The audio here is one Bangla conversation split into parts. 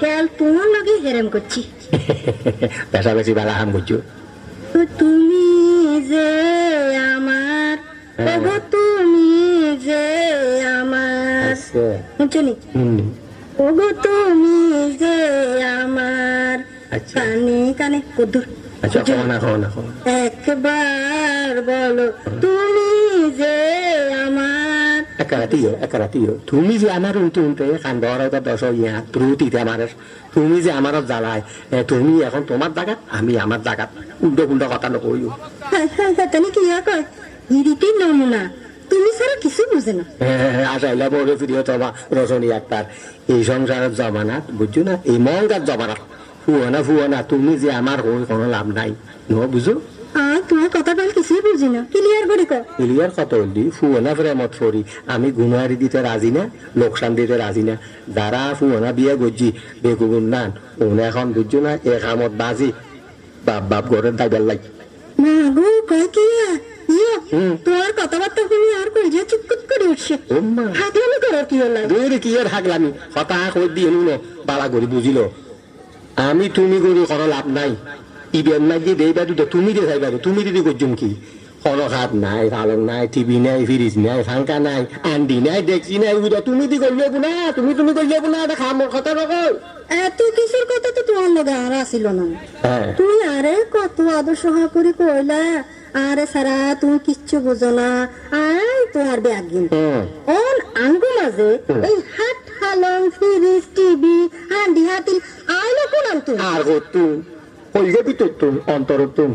কেল তোমার লগে হেরেম করছি। পেশা বেশি বেলা হাম তো তুমি যে আমার হ্যাঁ। ওগো তুমি যে আমার। আচ্ছা। শুনছনি ওগো তুমি যে আমার। আচ্ছা। কানে কানে কদ্দুর। আচ্ছা। একবার বলো তুমি তুমি উনতে উনতে খান বড় দশ ইয়া ত্রুটিতে আমার তুমি যে আমার জ্বালায় তুমি এখন তোমার জায়গা আমি আমার জায়গা উল্টো কথা নকইও হায় হায় হায়, কি কয় নমুনা তুমি ছাড়া কিছু বুঝে না আসাইলা বড় প্রিয় তোমা রজনী একটার এই সংসারের জমানাত বুঝছ না এই মহঙ্গার জমানাত ফুয়ানা ফুয়ানা তুমি যে আমার হই কোনো লাভ নাই ন বুঝো আর তোমার কথা বল কিছুই বুঝি না। ক্লিয়ার করে কয় ক্লিয়ার কত হলি ফুয়ানা প্রেমত ফরি। আমি গুণারি দিতে রাজি না লোকসান দিতে রাজি না। যারা ফুয়ানা বিয়ে করছি বেকুগুন নান ওনে এখন বুঝছ না এ কামত বাজি। বাপ বাপ ঘরের দাইবার লাগি। না গো কয় কি হুম। তোমার কথাবার্তা শুনি আর কই যে চুপকুত করে উঠছে। ওম্মা হাতলামি করার কি হলো দূরে কি এর হাগলামি? কথা কই দিয়ে নুন বালা করি বুঝিল। আমি তুমি করি কোনো লাভ নাই। ইবেন নাই যে দেই বাদু তুমি দিয়ে যাই বাদু তুমি দিদি করছুম কি কোনো হাত নাই পালং নাই টিভি নাই ফ্রিজ নাই ফাঙ্কা নাই আন্ডি নাই দেখছি নাই উদা তুমি দি করলে না তুমি তুমি করলে না এটা খামর কথা নকল এত কিছুর কথা তো তোমার লগে আর আসিল না? তুমি আরে কত আদর্শ করে কইলা আরে সারা তুমি কিচ্ছু বুঝো না আই তোমার ব্যাগ গিন। হুম অন আঙ্গু মাঝে এই হাট হালং ফ্রিজ টিভি হান্ডি হাতিল আইলো কোন আর তুম কইলে ভিতর তুম অন্তর তুম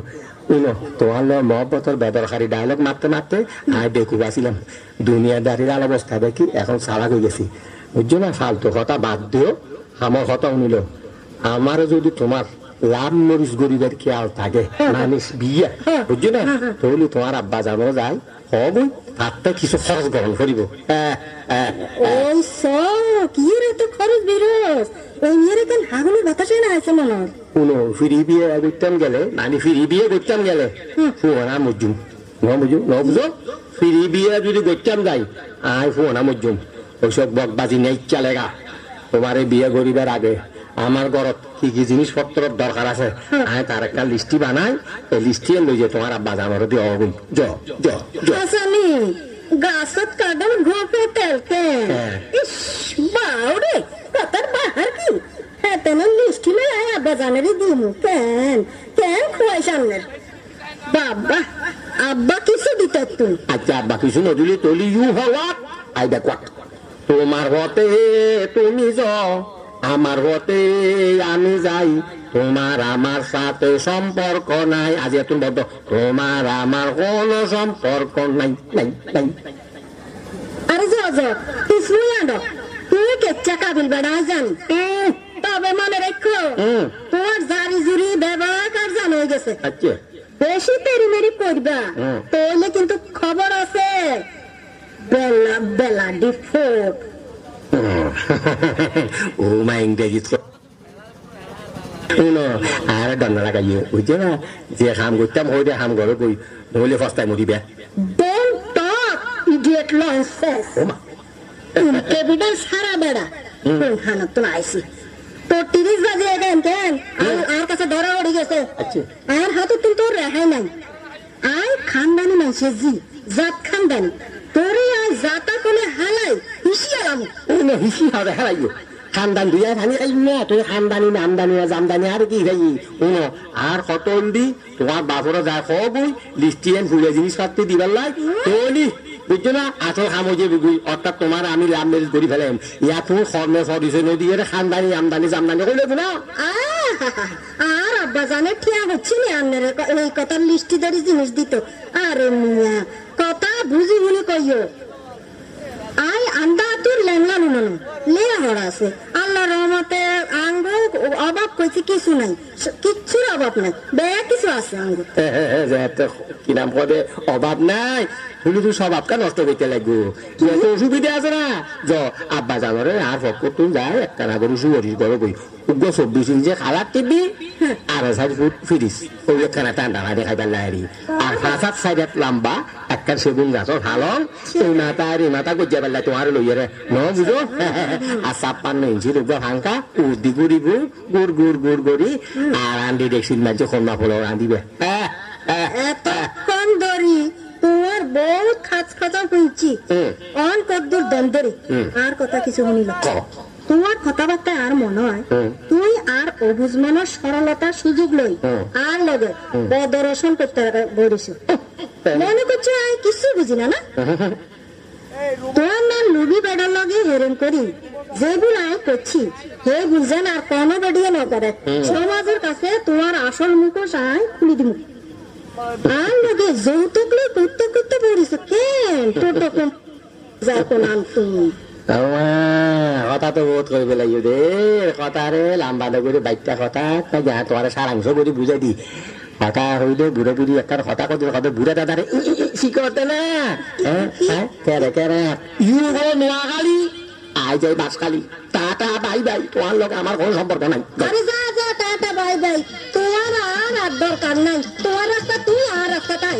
উনো তোমার মহব্বতর বেদরকারী ডায়লগ মারতে মারতে আয় বেকুব আসিলাম দুনিয়াদারির আল অবস্থা দেখি এখন সারা হয়ে গেছি বুঝছ না ফালতু কথা বাদ দিও আমার কথা শুনিল আমার যদি তোমার লাভ মরিচ গরিবের খেয়াল থাকে মানুষ বিয়ে বুঝছ না তাহলে তোমার আব্বা জানো যায় হব তারটা কিছু খরচ গ্রহণ করিব? ওই সব কি রে তো খরচ বেরোস? ওই মেয়ের কেন হাগুলি বাতাসে না আছে মনে। শুনো ফিরি বিয়ে করতাম গেলে মানে ফিরি বিয়ে করতাম গেলে। ফুয়না মজুম ন বুঝু ন বুঝো? ফিরি বিয়ে যদি করতাম যাই আয় ফুয়না মজুম ওইসব বকবাজি নেই চালেগা তোমার বিয়ে করিবার আগে। আমার ঘরত কি কি জিনিসপত্র দরকার আছে? আয় তার একটা লিস্টি বানাই। এই লিস্টি লই যে তোমার আব্বা জামার দিয়ে অগুন জ জ জ আসানি গাছত কাডন ঘোপে তেলকে। হ্যাঁ। ইস বাউরে কথার বাহার কি? হ্যাঁ তেন লিস্টি লই আয় আব্বা জানেরই দিমু। কেন কেন খুয়াই সামনের বাবা আব্বা কিছু দিত তুই আচ্ছা আব্বা কিছু নদুলি তলি ইউ হওয়া আই দেখো তোমার হতে তুমি যাও আমার হতে আমি যাই তোমার আমার সাথে সম্পর্ক নাই। আজ এত বদ্ধ তোমার আমার কোনো সম্পর্ক নাই নাই নাই। আরে যাও যাও কিছুই আনো তুই কেচ্চা কাবিল বেড়া জানি। তবে মনে রেখো তোমার জারি জুরি ব্যবহার কার জানো হয়ে গেছে? আচ্ছা। বেশি তেরি মেরি করবা। তাহলে কিন্তু খবর আছে। বেলা বেলা ডিফোর্ট মা ইংরেজি শুনো আর দন্না লাগাইও বুঝছ না যে কাম করতাম হই দে কাম করে কই নহলে ফস্তায় মরিবে ডোন্ট টক ইডিয়েট লনসেন্স ও মা এভিডেন্স সারা বেড়া খানা তো আইছি তো তিরিশ বাজে কেন কেন আর- কাছে ধরা উড়ে গেছে আর হাতে তুই তোর রেহাই নাই আই খানদানি মানুষের জি জাত খানদানি তোরে আই জাতা আলাম হবে হারাইও খানদান দুইয়া খানি খাই না তুই খানদানি নামদানি জামদানি আর কি খাই উনো আর কত দি তোমার বাপরা যা খবই লিস্টিয়ান ফুলে জিনিস পাতি দিবার লাই। তোলি বুঝছ না? আসল খামো যে বুঝি অর্থাৎ তোমার আমি লাভ মেরিজ করি ফেলেম ইয়া তুমি কর্মে সরিছে নদী এর খানদানি আমদানি জামদানি কইলে না! আর আব্বা জানে ঠিয়া হচ্ছে নি আন্নের এই কথার লিস্টি ধরে জিনিস দিত। আরে মিয়া কথা বুঝি বুঝি কইও। আই আন্দা তোর লেংলা নুনু লে হড়া আছে আল্লাহ আঙ্গ অভাব কইছি, কিছু নাই। কিচ্ছুর অভাব নাই। বে কিছু আছে এত কি নাম কবে অভাব নাই? শুনি তুই সব আপকা নষ্ট করতে লাগবো। অসুবিধা আছে না? য, আব্বা জানরে আর ফক তুই যায়, একটা না করে সুগরিস বড় বই। উগ্র চব্বিশ ইঞ্চি খালার টিভি, আর ফুট ফিরিস ওই একখানা ভাই দেখাই আর লম্বা একটা সেগুন গাছর হালং এই মাথা আর এই মাথা গজ্জা তোমার লইয়ে রে। ন বুঝো? আর ছাপ্পান্ন ইঞ্চি গুড়ি গুড় গুড় গুড় গুড় গড়ি আর আন্দি দেখছিল মাঝে কন্যা ফলো রাঁধিবে হ্যাঁ হ্যাঁ এতক্ষণ ধরি তোমার খাচ খাচা হইছি হুম। অন কদ্দুর দম ধরি আর কথা কিছু শুনিল তোমার কথাবার্তা আর মনে হয় তুই আর অবুজ মানের সরলতার সুযোগ লই। আর লগে বদরসন করতে বলিস মনে করছ কিছু বুঝি না? না তোমার না লুবি বেড়ার লগে হেরেন করি যেগুলো করছি হে বুঝেন আর কোনো বেড়িয়ে ন করে সমাজের কাছে তোমার আসল মুখোশ আয় খুলি দিব আর লগে যৌতুক লই করতে করতে পড়িস কেন তোর তখন যাকো নাম তুমি কথা তো বহুত কৰিব লাগিব দে কথা রে লাম্বা নগরি বাইকটা কথা কই যা তোমার সারাংশ করে বুঝাই দি কথা হইলে বুড়ো বুড়ি একটা কথা কত কত বুড়া দাদারে শিকতে না হ্যাঁ হ্যাঁ কেরে কেরে ইউ বলে নোয়াখালী আই যাই বাসকালি টাটা, বাই বাই। তোমার লোক আমার কোনো সম্পর্ক নাই। আরে যা যা, টাটা, বাই বাই। তোমার আর আর দরকার নাই। তোমার রাস্তা, তুই আর রাস্তা তাই